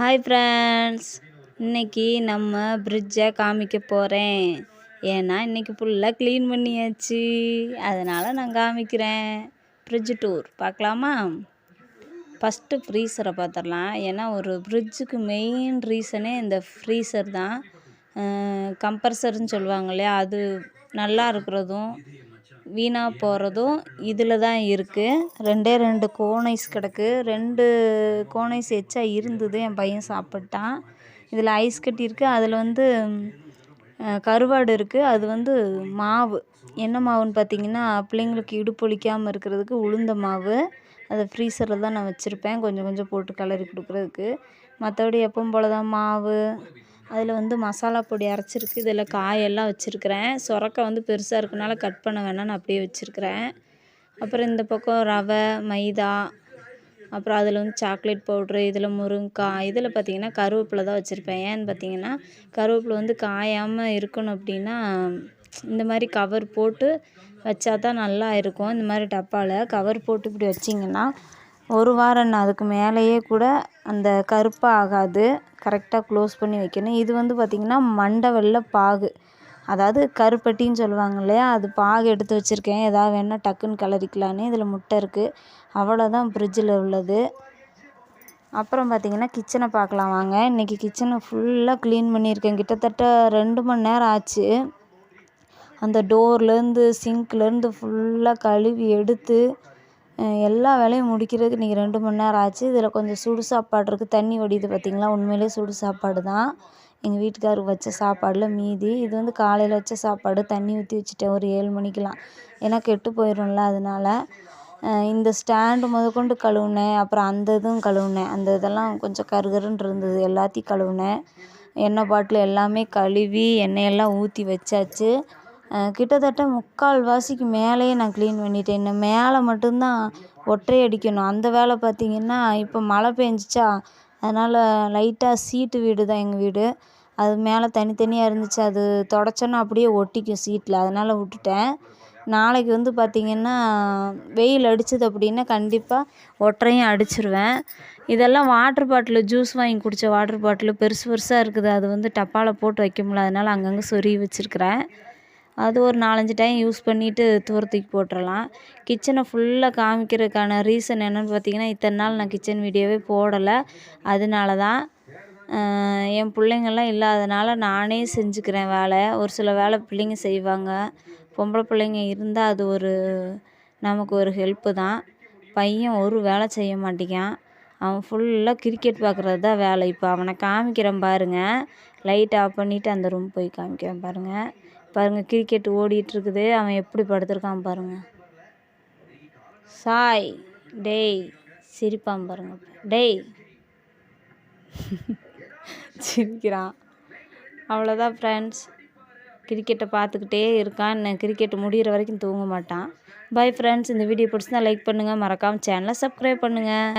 Hi friends இன்னைக்கு நம்ம பிரிட்ஜை காமிக்க போகிறேன் ஏன்னா இன்றைக்கி ஃபுல்லாக க்ளீன் பண்ணியாச்சு. அதனால் நான் காமிக்கிறேன். ஃப்ரிட்ஜ் டூர் பார்க்கலாமா? ஃபஸ்ட்டு ஃப்ரீசரை பார்த்துடலாம். ஏன்னா ஒரு ஃப்ரிட்ஜுக்கு மெயின் ரீசனே இந்த ஃப்ரீசர் தான். கம்ப்ரஸர்னு சொல்லுவாங்க இல்லையா? அது நல்லா இருக்கிறதும் வீணாக போகிறதும் இதில் தான் இருக்குது ரெண்டே ரெண்டு கோனைஸ் கிடக்கு. ரெண்டு கோனைஸ் எச்சா இருந்தது. என் பையன் சாப்பிட்டான். இதில் ஐஸ் கட்டி இருக்குது அதில் வந்து கருவாடு இருக்குது அது வந்து மாவு. என்ன மாவுன்னு பார்த்தீங்கன்னா பிள்ளைங்களுக்கு இடுப்பு ஒலிக்காமல் இருக்கிறதுக்கு உளுந்த மாவு. அதை ஃப்ரீசரில் தான் நான் வச்சுருப்பேன். கொஞ்சம் கொஞ்சம் போட்டு கலரி கொடுக்குறதுக்கு. மற்றபடி எப்பவும் போல் தான் மாவு அதில் வந்து மசாலா பொடி அரைச்சிருக்கு இதில் காயெல்லாம் வச்சுருக்கிறேன். சுரக்கா வந்து பெருசாக இருக்கனால கட் பண்ண வேணாம்னு அப்படியே வச்சுருக்கிறேன். அப்புறம் இந்த பக்கம் ரவை மைதா அப்புறம் அதில் வந்து சாக்லேட் பவுட்ரு இதில் முருங்கைக்காய் இதில் பார்த்திங்கன்னா கருவேப்பிலை தான் வச்சுருப்பேன். ஏன்னு பார்த்தீங்கன்னா கருவேப்பிலை வந்து காயாமல் இருக்கணும் அப்படின்னா இந்த மாதிரி கவர் போட்டு வச்சா தான் நல்லா இருக்கும். இந்த மாதிரி டப்பாவில் கவர் போட்டு இப்படி வச்சிங்கன்னா ஒரு வாரம் என்ன அதுக்கு மேலேயே கூட அந்த கருப்பாக ஆகாது. கரெக்டாக க்ளோஸ் பண்ணி வைக்கணும். இது வந்து பார்த்திங்கன்னா மண்டை வெள்ளை பாகு. அதாவது கருப்பட்டின்னு சொல்லுவாங்க இல்லையா? அது பாகு எடுத்து வச்சுருக்கேன். எதாவது வேணால் டக்குன்னு கிளறிக்கலான்னு. இதில் முட்டை இருக்குது அவ்வளோதான் ஃப்ரிட்ஜில் உள்ளது. அப்புறம் பார்த்திங்கன்னா கிச்சனை பார்க்கலாம் வாங்க. இன்றைக்கி கிச்சனை ஃபுல்லாக க்ளீன் பண்ணியிருக்கேன். கிட்டத்தட்ட ரெண்டு மணி நேரம் ஆச்சு. அந்த டோர்லேருந்து சிங்க்லேருந்து ஃபுல்லாக கழுவி எடுத்து எல்லா வேலையும் முடிக்கிறதுக்கு இன்றைக்கி ரெண்டு மணி நேரம் ஆச்சு. இதில் கொஞ்சம் சுடு சாப்பாடு இருக்குது தண்ணி வடியுது பார்த்திங்களா உண்மையிலே சுடு சாப்பாடு தான். எங்கள் வீட்டுக்காருக்கு வச்ச சாப்பாடில் மீதி. இது வந்து காலையில் வச்ச சாப்பாடு. தண்ணி ஊற்றி வச்சுட்டேன். ஒரு ஏழு மணிக்கெலாம் ஏன்னா கெட்டு போயிடும்ல அதனால். இந்த ஸ்டாண்டு முதற்கொண்டு கழுவுனேன். அப்புறம் அந்த இதுவும் கழுவுனேன். அந்த இதெல்லாம் கொஞ்சம் கருகருன்னு இருந்தது. எல்லாத்தையும் கழுவுனேன். எண்ணெய் பாட்டில் எல்லாமே கழுவி எண்ணெயெல்லாம் ஊற்றி வச்சாச்சு. கிட்டத்தட்ட முக்கால் வாசிக்கு மேலேயே நான் க்ளீன் பண்ணிட்டேன். இன்னும் மேலே மட்டும்தான் ஒற்றை அடிக்கணும். அந்த வேலை பார்த்திங்கன்னா இப்போ மழை பெஞ்சிச்சா அதனால் லைட்டாக சீட்டு வீடு தான் எங்கள் வீடு. அது மேலே தனித்தனியாக இருந்துச்சு. அது தொடச்சோன்னா அப்படியே ஒட்டிக்கும் சீட்டில் அதனால் விட்டுட்டேன். நாளைக்கு வந்து பார்த்திங்கன்னா வெயில் அடிச்சது அப்படின்னா கண்டிப்பாக ஒற்றையும் அடிச்சிருவேன். இதெல்லாம் வாட்ரு பாட்டிலு ஜூஸ் வாங்கி குடித்த வாட்ரு பாட்டிலு பெருசு பெருசாக இருக்குது. அது வந்து டப்பாவில் போட்டு வைக்க முடியல. அதனால் அங்கங்கே சொருகி வச்சுருக்கிறேன். அது ஒரு நாலஞ்சு டைம் யூஸ் பண்ணிவிட்டு தூர தூக்கி போட்டுறலாம். கிச்சனை ஃபுல்லாக காமிக்கிறதுக்கான ரீசன் என்னென்னு பார்த்தீங்கன்னா இத்தனை நாள் நான் கிச்சன் வீடியோவே போடலை. அதனால தான் என் பிள்ளைங்கள்லாம் இல்லாதனால நானே செஞ்சுக்கிறேன் வேலை. ஒரு சில வேலை பிள்ளைங்க செய்வாங்க. பொம்பளை பிள்ளைங்க இருந்தால் அது ஒரு நமக்கு ஒரு ஹெல்ப்பு தான். பையன் ஒரு வேலை செய்ய மாட்டேங்கான் அவன் ஃபுல்லாக கிரிக்கெட் பார்க்குறது தான் வேலை. இப்போ அவனை காமிக்கிறேன் பாருங்கள் லைட் ஆஃப் பண்ணிவிட்டு அந்த ரூம் போய் காமிக்கிறேன் பாருங்கள் பாருங்கள் கிரிக்கெட் ஓடிட்டுருக்குது. அவன் எப்படி படுத்துருக்கான் பாருங்கள் சாய் டேய் சிரிப்பான் பாருங்க. டேய். சிரிக்கிறான். அவ்வளோதான் ஃப்ரெண்ட்ஸ் கிரிக்கெட்டை பார்த்துக்கிட்டே இருக்கான். கிரிக்கெட் முடிகிற வரைக்கும் தூங்க மாட்டான். பை ஃப்ரெண்ட்ஸ் இந்த வீடியோ பிடிச்சிருந்தா லைக் பண்ணுங்கள் மறக்காமல் சேனலை சப்ஸ்கிரைப் பண்ணுங்கள்